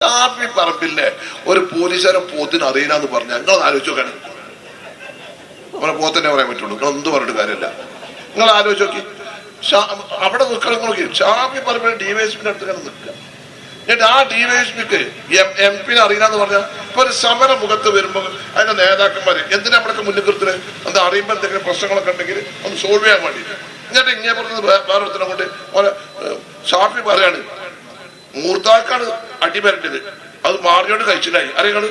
ഷാഫി പറമ്പില്ലേ ഒരു പോലീസുകാരൻ പോത്തിന് അറിയില്ലാന്ന് പറഞ്ഞ നിങ്ങൾ ആലോചിച്ച് നോക്കാൻ നമ്മളെ പോത്തന്നെ പറയാൻ പറ്റുള്ളൂ. നിങ്ങൾ എന്ത് പറഞ്ഞിട്ട് കാര്യമില്ല. നിങ്ങൾ ആലോചിച്ച് നോക്കി. അവിടെ നിൽക്കണം നോക്കി. ഷാഫി പറമ്പിൽ ഡിവൈഎസ്പിന്റെ അടുത്ത് കാരണം നിൽക്കുക. എന്നിട്ട് ആ ഡിവൈഎസ്പിക്ക് എം എം പിനെ അറിയില്ലാന്ന് പറഞ്ഞാൽ ഇപ്പൊ ഒരു സമര മുഖത്ത് വരുമ്പോൾ അതിന്റെ നേതാക്കന്മാര് എന്തിനാ നമ്മളൊക്കെ മുന്നിൽ നിർത്തുന്നത് എന്താ അറിയുമ്പോൾ എന്തെങ്കിലും പ്രശ്നങ്ങളൊക്കെ ഉണ്ടെങ്കിൽ ഒന്ന് സോൾവ് ചെയ്യാൻ വേണ്ടി. എന്നിട്ട് ഇങ്ങനെ പറഞ്ഞത് വേ- വേറെ ഒരുത്തനെ കൊണ്ട് ഷാഫി പറയാണ് മൂർത്താക്കാണ് അടിപരട്ടത് അത് മാറിയോണ്ട് കഴിച്ചില്ലായി. അറിയങ്ങൾ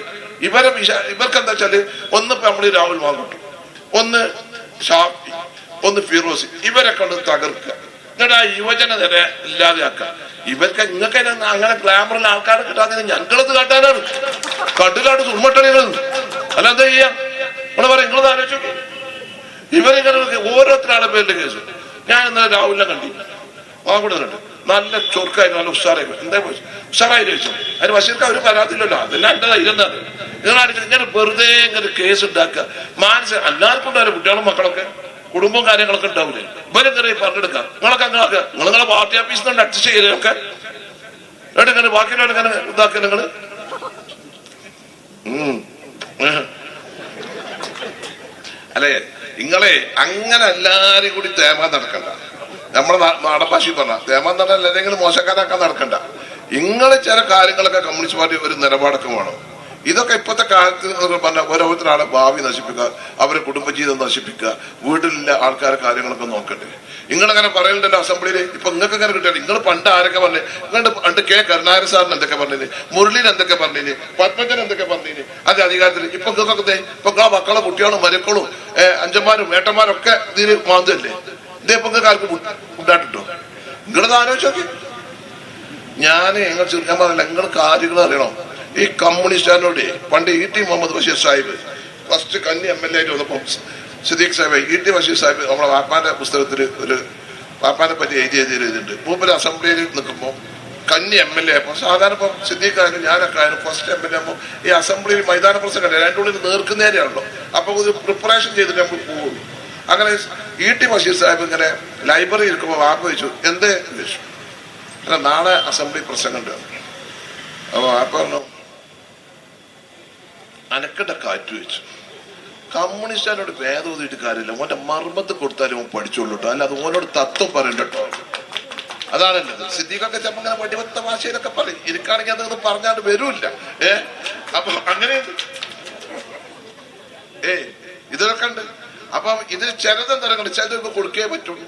ഇവരെ ഇവർക്ക് എന്താ വെച്ചാൽ ഒന്ന് ഇപ്പൊ നമ്മൾ രാഹുൽ മാങ്ങോട്ടും ഒന്ന് ഷാഫി ഒന്ന് ഫിറോസ്. ഇവരെ കൊണ്ട് തകർക്കുക. എന്നിട്ട് ആ യുവജന നിരെ ഇല്ലാതെയാക്കുക. ഇവർക്ക് അതിന് അങ്ങനെ ഗ്ലാമറിൽ ആൾക്കാരെ കിട്ടാതെ ഞങ്ങളത് കാട്ടാനാണ്. കണ്ടിലാണ് തുമ്മട്ടണികൾ അല്ല എന്താ ചെയ്യാ? നമ്മൾ പറയാം നിങ്ങളത് ആലോചിച്ചു ഇവരിങ്ങനെ ഓരോരുത്തരാളെ പേരിന്റെ കേസ്. ഞാൻ ഇന്നലെ രാഹുലിനെ കണ്ടി. വാങ്ങുന്നുണ്ട് നല്ല ചൊറുക്കായിരുന്നു നല്ല ഉഷാറായി എന്താ പോയി? ഉഷാറായി ചോദിച്ചു. അതിന് ബഷീർക്ക് ഒരു പരാതിയില്ലല്ലോ അതെല്ലാം എന്റേതാ എന്താണ് നിങ്ങളാണെങ്കിൽ ഇങ്ങനെ വെറുതെ ഇങ്ങനെ കേസ് ഉണ്ടാക്കുക. മാനസിക എല്ലാവർക്കും ഉണ്ടാവില്ല കുട്ടികളും മക്കളൊക്കെ? കുടുംബവും കാര്യങ്ങളൊക്കെ ഉണ്ടാവില്ലേ? ഇവരെങ്ങനെ പറഞ്ഞെടുക്കാം നിങ്ങളൊക്കെ അങ്ങനെ നിങ്ങൾ നിങ്ങളെ പാർട്ടി ഓഫീസിൽ നിന്ന് അഡ്ജസ്റ്റ് ചെയ്തൊക്കെ എന്നിട്ട് ഇങ്ങനെ ബാക്കിയുള്ള ഇങ്ങനെ ഇതാക്കുക നിങ്ങൾ? അല്ലേ? നിങ്ങളെ അങ്ങനെ എല്ലാരും കൂടി തേമ നടക്കണ്ട. നമ്മളെ നാടഭാഷയിൽ പറഞ്ഞ തേമാൻ നടന്ന എന്തെങ്കിലും മോശക്കാരാക്കാൻ നടക്കണ്ട. ഇങ്ങനെ ചില കാര്യങ്ങളൊക്കെ കമ്മ്യൂണിസ്റ്റ് പാർട്ടി ഒരു നിലപാടൊക്കെ വേണം. ഇതൊക്കെ ഇപ്പോഴത്തെ കാലത്ത് പറഞ്ഞ ഓരോരുത്തരാളെ ഭാവി നശിപ്പിക്കുക അവരെ കുടുംബജീവിതം നശിപ്പിക്കുക വീട്ടിലുള്ള ആൾക്കാരെ കാര്യങ്ങളൊക്കെ നോക്കട്ടെ. നിങ്ങളങ്ങനെ പറയലുണ്ടല്ലോ അസംബ്ലിയിൽ ഇപ്പൊ നിങ്ങൾക്ക് അങ്ങനെ കിട്ടിയാലും? നിങ്ങൾ പണ്ട് ആരൊക്കെ പറഞ്ഞു? നിങ്ങളുടെ പണ്ട് കെ കരുണാകരൻ സാറിന് എന്തൊക്കെ പറഞ്ഞിന്? മുരളീൻ എന്തൊക്കെ പറഞ്ഞിന്? പത്മജൻ എന്തൊക്കെ പറഞ്ഞിന്? അത് അധികാരത്തിൽ ഇപ്പൊ നിങ്ങൾക്കൊക്കെ ഇപ്പൊ നിങ്ങളെ മക്കളെ കുട്ടികളും മരുക്കളും അഞ്ചന്മാരും ഏട്ടന്മാരും ഒക്കെ ഇതിന് മാന്തല്ലേ ഇതേ ഇപ്പൊ നിങ്ങൾക്ക് ആർക്ക് ഉണ്ടായിട്ടോ നിങ്ങളത് ആലോചിച്ച് ഞാൻ ഞങ്ങൾ ഞാൻ പറഞ്ഞില്ല നിങ്ങൾ കാര്യങ്ങൾ അറിയണം. ഈ കമ്മ്യൂണിസ്റ്റുകാരനോട് പണ്ട് E T Muhammad Basheer Sahib first കന്നി എം എൽ എ ആയിട്ട് വന്നപ്പോൾ സിദ്ദീഖ് സാഹിബ് ഇ ടി ബഷീർ സാഹിബ് നമ്മളെ വാപ്പാന്റെ പുസ്തകത്തിൽ ഒരു വാപ്പാനെ പറ്റി എഴുതി എഴുതി എഴുതിയിട്ടുണ്ട്. മൂപ്പര് അസംബ്ലിയിൽ നിൽക്കുമ്പോൾ കന്നി എം എൽ എ അപ്പോൾ സാധാരണ ഇപ്പം സിദ്ദീഖ് ആയാലും ഞാനൊക്കെ ആയാലും ഫസ്റ്റ് എം എൽ എ ആകുമ്പോൾ ഈ അസംബ്ലിയിൽ മൈതാന പ്രസംഗം രണ്ടുള്ളിൽ നേർക്കുന്നേരെയാണല്ലോ അപ്പോൾ ഒരു പ്രിപ്പറേഷൻ ചെയ്തിട്ട് നമ്മൾ പോകുള്ളൂ അങ്ങനെ ഇ ടി ബഷീർ സാഹിബ് ഇങ്ങനെ ലൈബ്രറി ഇരിക്കുമ്പോൾ വാപ്പ ചോദിച്ചു എന്തേ? ചോദിച്ചു. അല്ല നാളെ അസംബ്ലി പ്രസംഗമുണ്ട് അപ്പോൾ ആ പറഞ്ഞു? അനക്കട കാറ്റ് വെച്ചു കമ്മ്യൂണിസ്റ്റുകാരോട് ഭേദം കാര്യമില്ല. ഓന്റെ മർമ്മത്ത് കൊടുത്താലും ഓൻ പഠിച്ചോളൂ കേട്ടോ അത് ഓനോട് തത്വം പറയണ്ട കേട്ടോ അതാണല്ലത് സിദ്ദീഖൊക്കെ ചിലപ്പോ ഇങ്ങനെ വടിവത്ത ഭാഷയിലൊക്കെ പറയും. എനിക്കാണെങ്കിൽ അതൊന്നും പറഞ്ഞാണ്ട് വരൂല്ല. ഏ? അപ്പൊ അങ്ങനെ ഏ ഇതൊക്കെ ഉണ്ട്. അപ്പൊ ഇതിൽ ചിലതെന്താ ചിലത് കൊടുക്കേ പറ്റുള്ളൂ